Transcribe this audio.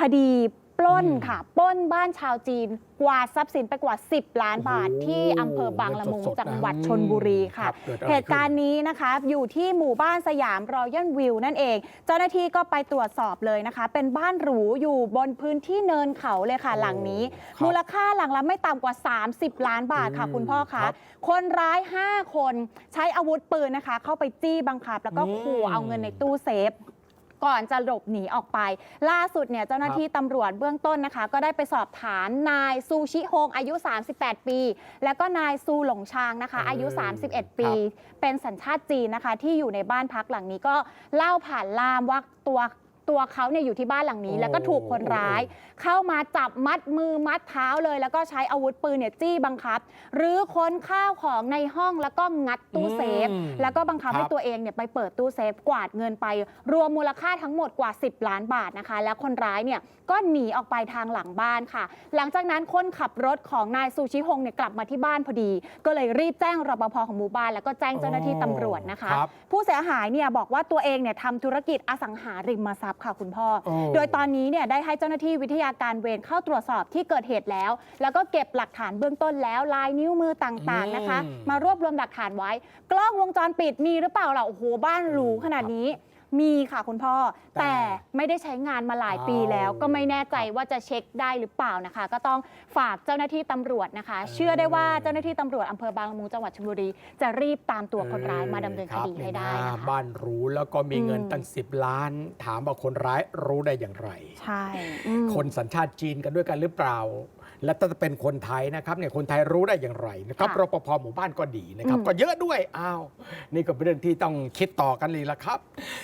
คดีปล้นอืมค่ะ ปล้นบ้านชาวจีน กวาดทรัพย์สินไปกว่า 10 ล้านบาทโอ้โหที่อำเภอบางละมุงเงินสดๆจังหวัดนะชนบุรีค่ะครับเกิดอะไรเหตุการณ์นี้นะคะ อยู่ที่หมู่บ้านสยามรอยัลวิวนั่นเอง เจ้าหน้าที่ก็ไปตรวจสอบเลยนะคะ เป็นบ้านหรูอยู่บนพื้นที่เนินเขาเลยค่ะโอ้หลังนี้ครับมูลค่าหลังละไม่ต่ำกว่า 30 ล้านบาทค่ะอืมคุณพ่อครัคะบคนร้าย 5 คนใช้อาวุธปืนนะคะ เข้าไปจี้บังคับ แล้วก็อืมขู่เอาเงินในตู้เซฟ ก่อนจะหลบหนีออกไป ล่าสุดเนี่ยเจ้าหน้าที่ตำรวจเบื้องต้นนะคะ ก็ได้ไปสอบถามนายซูชิฮงอายุ 38 ปี แล้วก็นายซูหลงชางนะคะ อายุเออ31 ปี เป็นสัญชาติจีนนะคะ ที่อยู่ในบ้านพักหลังนี้ก็เล่าผ่านล่ามว่าตัว ตัวเขาเนี่ยอยู่ที่บ้านหลังนี้โอ้แล้วก็ถูกคนร้าย เข้ามาจับมัดมือมัดเท้าเลย แล้วก็ใช้อาวุธปืนเนี่ยจี้บังคับ หรือค้นข้าวของในห้องแล้วก็งัดตู้เซฟ อืมแล้วก็บังคับครับให้ตัวเองเนี่ยไปเปิดตู้เซฟกวาดเงินไป รวมมูลค่าทั้งหมดกว่า 10 ล้านบาทนะคะ แล้วคนร้ายเนี่ยก็หนีออกไปทางหลังบ้านค่ะ หลังจากนั้นคนขับรถของนายซูชิฮงเนี่ยกลับมาที่บ้านพอดี ก็เลยรีบแจ้งรปภของหมู่บ้านแล้วก็แจ้งเจ้าหน้าที่ตำรวจนะคะ ครับ ผู้เสียหายเนี่ยบอกว่าตัวเองเนี่ยทำธุรกิจอสังหาริมทรัพย์ค่ะคุณพ่อ โอ้ โดยตอนนี้เนี่ยได้ให้เจ้าหน้าที่วิทยาการเวรเข้าตรวจสอบที่เกิดเหตุแล้ว แล้วก็เก็บหลักฐานเบื้องต้นแล้วลายนิ้วมือต่างๆนะคะ อืม มารวบรวมหลักฐานไว้ กล้องวงจรปิดมีหรือเปล่าล่ะโอ้โหบ้านหรูขนาดนี้มีค่ะคุณพ่อ แต่แต่ไม่ได้ใช้งานมาหลายปีแล้วเอาก็ไม่แน่ใจว่าจะเช็คได้หรือเปล่านะคะ ก็ต้องฝากเจ้าหน้าที่ตำรวจนะคะ เชื่อได้ว่าเจ้าหน้าที่ตำรวจอำเภอบางละมุงจังหวัดชลบุรี จะรีบตามตัวคนร้ายมาดำเนินคดีให้ได้รับนะเยคะ บ้านหรูแล้วก็มีเงินอืม ตั้ง 10 ล้าน ถามว่าคนร้ายรู้ได้อย่างไร ใช่อืม คนสัญชาติจีนกันด้วยกันหรือเปล่า และถ้าเป็นคนไทยนะครับเนี่ยคนไทยรู้ได้อย่างไรนะครับค่ะรปภหมู่บ้านก็ดีนะครับ อืม ก็เยอะด้วยอ้าวนี่ก็เป็นเรื่องที่ต้องคิดต่อกันเลยละครับ